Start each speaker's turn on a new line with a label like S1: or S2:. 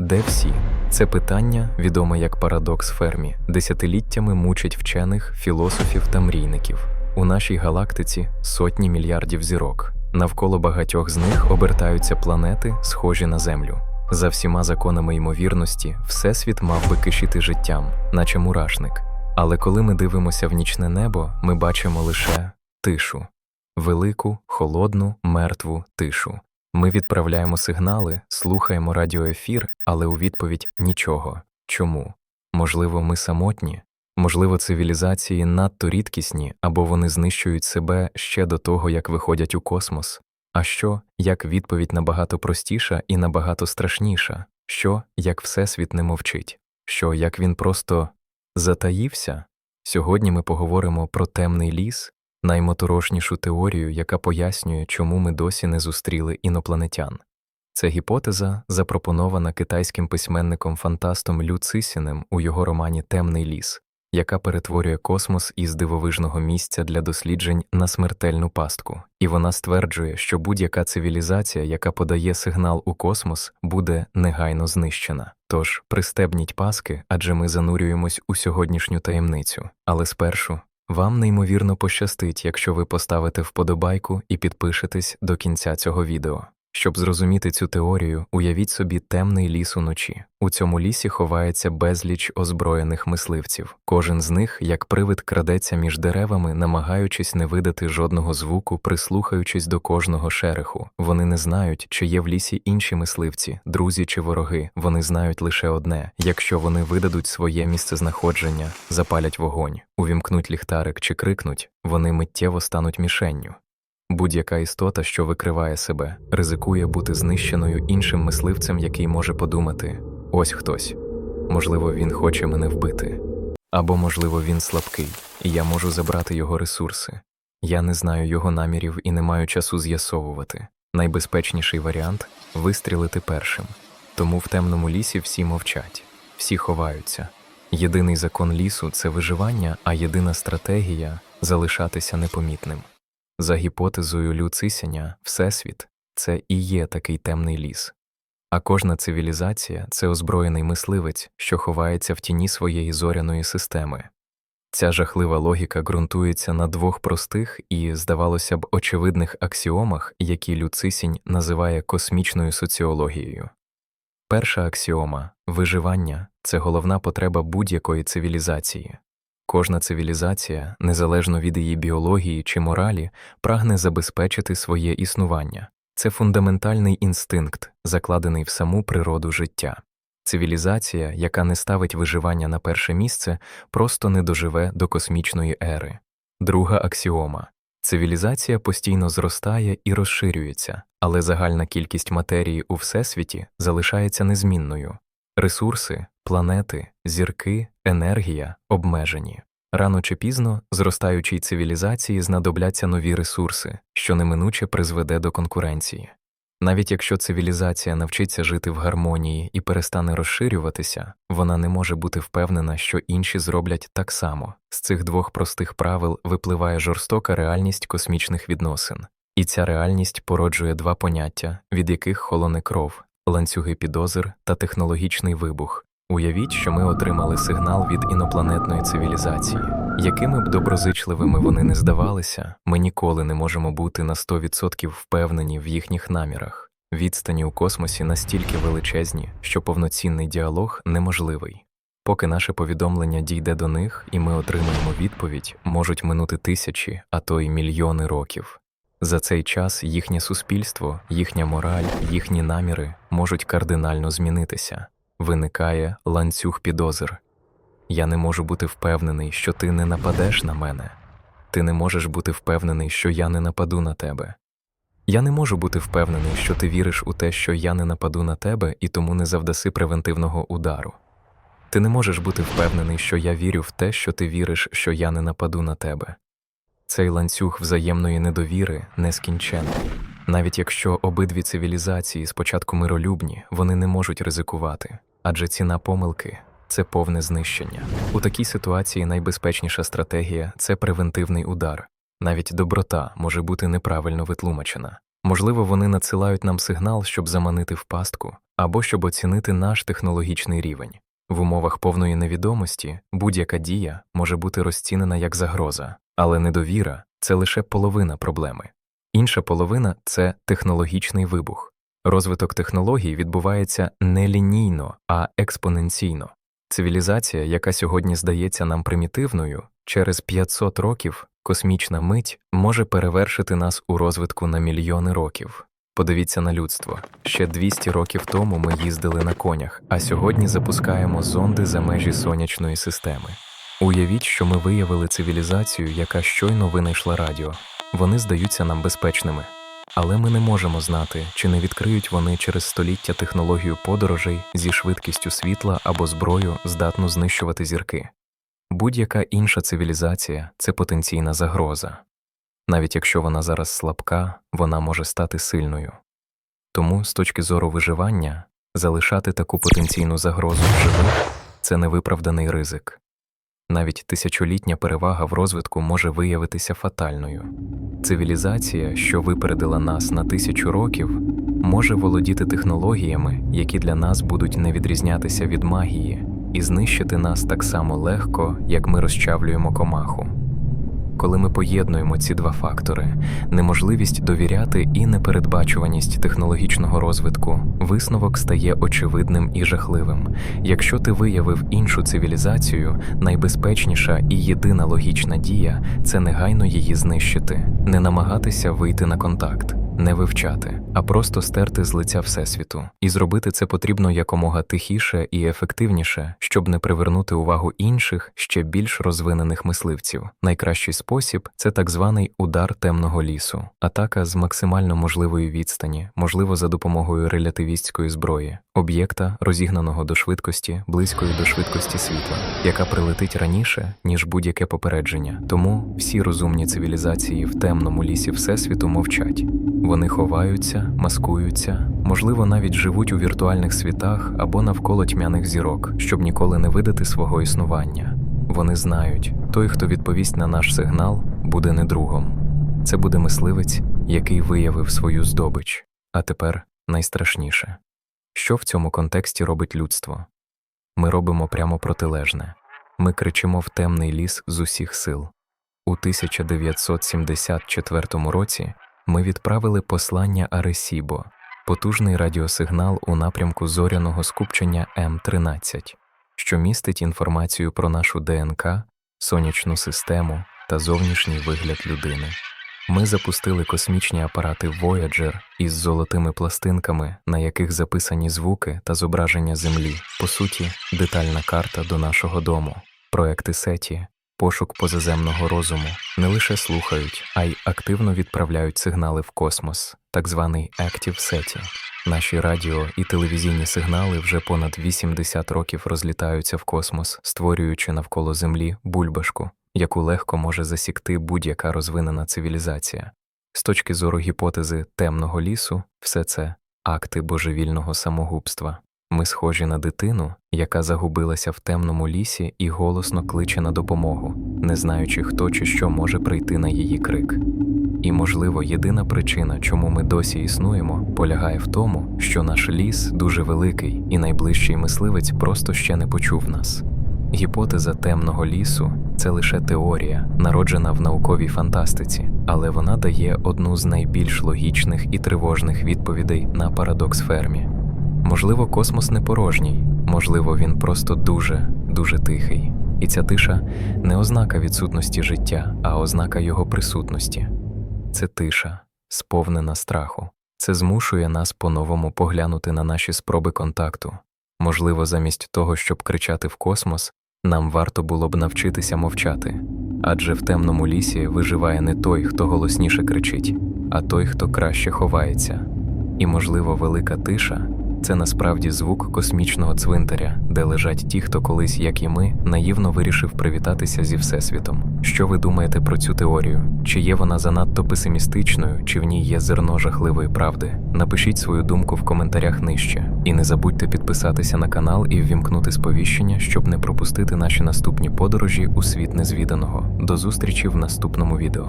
S1: Де всі? Це питання, відоме як парадокс Фермі, десятиліттями мучить вчених, філософів та мрійників. У нашій галактиці сотні мільярдів зірок. Навколо багатьох з них обертаються планети, схожі на Землю. За всіма законами ймовірності, Всесвіт мав би кишіти життям, наче мурашник. Але коли ми дивимося в нічне небо, ми бачимо лише тишу велику, холодну, мертву тишу. Ми відправляємо сигнали, слухаємо радіоефір, але у відповідь нічого. Чому? Можливо, ми самотні? Можливо, цивілізації надто рідкісні, або вони знищують себе ще до того, як виходять у космос. А що, як відповідь набагато простіша і набагато страшніша? Що, як Всесвіт не мовчить? Що, як він просто затаївся? Сьогодні ми поговоримо про темний ліс, наймоторошнішу теорію, яка пояснює, чому ми досі не зустріли інопланетян. Це гіпотеза, запропонована китайським письменником фантастом Лю Цисінем у його романі Темний ліс, яка перетворює космос із дивовижного місця для досліджень на смертельну пастку, і вона стверджує, що будь-яка цивілізація, яка подає сигнал у космос, буде негайно знищена. Тож пристебніть паски, адже ми занурюємось у сьогоднішню таємницю. Але спершу вам неймовірно пощастить, якщо ви поставите вподобайку і підпишетесь до кінця цього відео. Щоб зрозуміти цю теорію, уявіть собі темний ліс уночі. У цьому лісі ховається безліч озброєних мисливців. Кожен з них, як привид, крадеться між деревами, намагаючись не видати жодного звуку, прислухаючись до кожного шереху. Вони не знають, чи є в лісі інші мисливці, друзі чи вороги. Вони знають лише одне: якщо вони видадуть своє місцезнаходження, запалять вогонь, увімкнуть ліхтарик чи крикнуть, вони миттєво стануть мішенню. Будь-яка істота, що викриває себе, ризикує бути знищеною іншим мисливцем, який може подумати: ось хтось. Можливо, він хоче мене вбити. Або, можливо, він слабкий, і я можу забрати його ресурси. Я не знаю його намірів і не маю часу з'ясовувати. Найбезпечніший варіант вистрілити першим. Тому в темному лісі всі мовчать, всі ховаються. Єдиний закон лісу це виживання, а єдина стратегія залишатися непомітним. За гіпотезою Лю Цисяня, Всесвіт це і є такий темний ліс. А кожна цивілізація це озброєний мисливець, що ховається в тіні своєї зоряної системи. Ця жахлива логіка ґрунтується на двох простих і, здавалося б, очевидних аксіомах, які Лю Цисінь називає космічною соціологією. Перша аксіома виживання це головна потреба будь-якої цивілізації. Кожна цивілізація, незалежно від її біології чи моралі, прагне забезпечити своє існування. Це фундаментальний інстинкт, закладений в саму природу життя. Цивілізація, яка не ставить виживання на перше місце, просто не доживе до космічної ери. Друга аксіома цивілізація постійно зростає і розширюється, але загальна кількість матерії у всесвіті залишається незмінною. Ресурси, планети, зірки, енергія обмежені. Рано чи пізно зростаючій цивілізації знадобляться нові ресурси, що неминуче призведе до конкуренції. Навіть якщо цивілізація навчиться жити в гармонії і перестане розширюватися, вона не може бути впевнена, що інші зроблять так само. З цих двох простих правил випливає жорстока реальність космічних відносин, і ця реальність породжує два поняття, від яких холоне кров, ланцюги підозр та технологічний вибух. Уявіть, що ми отримали сигнал від інопланетної цивілізації. Якими б доброзичливими вони не здавалися, ми ніколи не можемо бути на 100% впевнені в їхніх намірах. Відстані у космосі настільки величезні, що повноцінний діалог неможливий. Поки наше повідомлення дійде до них і ми отримаємо відповідь, можуть минути тисячі, а то й мільйони років. За цей час їхнє суспільство, їхня мораль, їхні наміри можуть кардинально змінитися. Виникає ланцюг підозр. Я не можу бути впевнений, що ти не нападеш на мене. Ти не можеш бути впевнений, що я не нападу на тебе. Я не можу бути впевнений, що ти віриш у те, що я не нападу на тебе і тому не завдаси превентивного удару. Ти не можеш бути впевнений, що я вірю в те, що ти віриш, що я не нападу на тебе. Цей ланцюг взаємної недовіри нескінченний. Навіть якщо обидві цивілізації спочатку миролюбні, вони не можуть ризикувати, адже ціна помилки це повне знищення. У такій ситуації найбезпечніша стратегія це превентивний удар. Навіть доброта може бути неправильно витлумачена. Можливо, вони надсилають нам сигнал, щоб заманити в пастку, або щоб оцінити наш технологічний рівень. В умовах повної невідомості будь-яка дія може бути розцінена як загроза, але недовіра це лише половина проблеми. Інша половина це технологічний вибух. Розвиток технологій відбувається не лінійно, а експоненційно. Цивілізація, яка сьогодні здається нам примітивною, через 500 років космічна мить може перевершити нас у розвитку на мільйони років. Подивіться на людство. Ще 200 років тому ми їздили на конях, а сьогодні запускаємо зонди за межі сонячної системи. Уявіть, що ми виявили цивілізацію, яка щойно винайшла радіо. Вони здаються нам безпечними. Але ми не можемо знати, чи не відкриють вони через століття технологію подорожей зі швидкістю світла або зброю, здатну знищувати зірки. Будь-яка інша цивілізація це потенційна загроза. Навіть якщо вона зараз слабка, вона може стати сильною. Тому, з точки зору виживання, залишати таку потенційну загрозу в живих це невиправданий ризик. Навіть тисячолітня перевага в розвитку може виявитися фатальною. Цивілізація, що випередила нас на тисячу років, може володіти технологіями, які для нас будуть не відрізнятися від магії, і знищити нас так само легко, як ми розчавлюємо комаху. Коли ми поєднуємо ці два фактори неможливість довіряти і непередбачуваність технологічного розвитку, висновок стає очевидним і жахливим. Якщо ти виявив іншу цивілізацію, найбезпечніша і єдина логічна дія це негайно її знищити, не намагатися вийти на контакт. Не вивчати, а просто стерти з лиця Всесвіту. І зробити це потрібно якомога тихіше і ефективніше, щоб не привернути увагу інших, ще більш розвинених мисливців. Найкращий спосіб це так званий удар темного лісу, атака з максимально можливої відстані, можливо, за допомогою релятивістської зброї, об'єкта, розігнаного до швидкості, близької до швидкості світла, яка прилетить раніше, ніж будь-яке попередження. Тому всі розумні цивілізації в темному лісі Всесвіту мовчать. Вони ховаються, маскуються, можливо, навіть живуть у віртуальних світах або навколо тьмяних зірок, щоб ніколи не видати свого існування. Вони знають, той, хто відповість на наш сигнал, буде не другом. Це буде мисливець, який виявив свою здобич. А тепер найстрашніше. Що в цьому контексті робить людство? Ми робимо прямо протилежне. Ми кричимо в темний ліс з усіх сил. У 1974 році ми відправили послання Аресібо, потужний радіосигнал у напрямку зоряного скупчення М13, що містить інформацію про нашу ДНК, сонячну систему та зовнішній вигляд людини. Ми запустили космічні апарати Voyager із золотими пластинками, на яких записані звуки та зображення Землі, по суті, детальна карта до нашого дому. Проекти Сеті, пошук позаземного розуму не лише слухають, а й активно відправляють сигнали в космос, так званий Active SETI. Наші радіо і телевізійні сигнали вже понад 80 років розлітаються в космос, створюючи навколо Землі бульбашку, яку легко може засікти будь-яка розвинена цивілізація. З точки зору гіпотези темного лісу, все це акти божевільного самогубства. Ми схожі на дитину, яка загубилася в темному лісі і голосно кличе на допомогу, не знаючи, хто чи що може прийти на її крик. І, можливо, єдина причина, чому ми досі існуємо, полягає в тому, що наш ліс дуже великий, і найближчий мисливець просто ще не почув нас. Гіпотеза темного лісу це лише теорія, народжена в науковій фантастиці, але вона дає одну з найбільш логічних і тривожних відповідей на парадокс фермі. Можливо, космос не порожній, можливо, він просто дуже, дуже тихий. І ця тиша не ознака відсутності життя, а ознака його присутності. Це тиша, сповнена страху. Це змушує нас по-новому поглянути на наші спроби контакту. Можливо, замість того, щоб кричати в космос, нам варто було б навчитися мовчати. Адже в темному лісі виживає не той, хто голосніше кричить, а той, хто краще ховається. І, можливо, велика тиша це насправді звук космічного цвинтаря, де лежать ті, хто колись, як і ми, наївно вирішив привітатися зі Всесвітом. Що ви думаєте про цю теорію? Чи є вона занадто песимістичною, чи в ній є зерно жахливої правди? Напишіть свою думку в коментарях нижче. І не забудьте підписатися на канал і ввімкнути сповіщення, щоб не пропустити наші наступні подорожі у світ незвіданого. До зустрічі в наступному відео.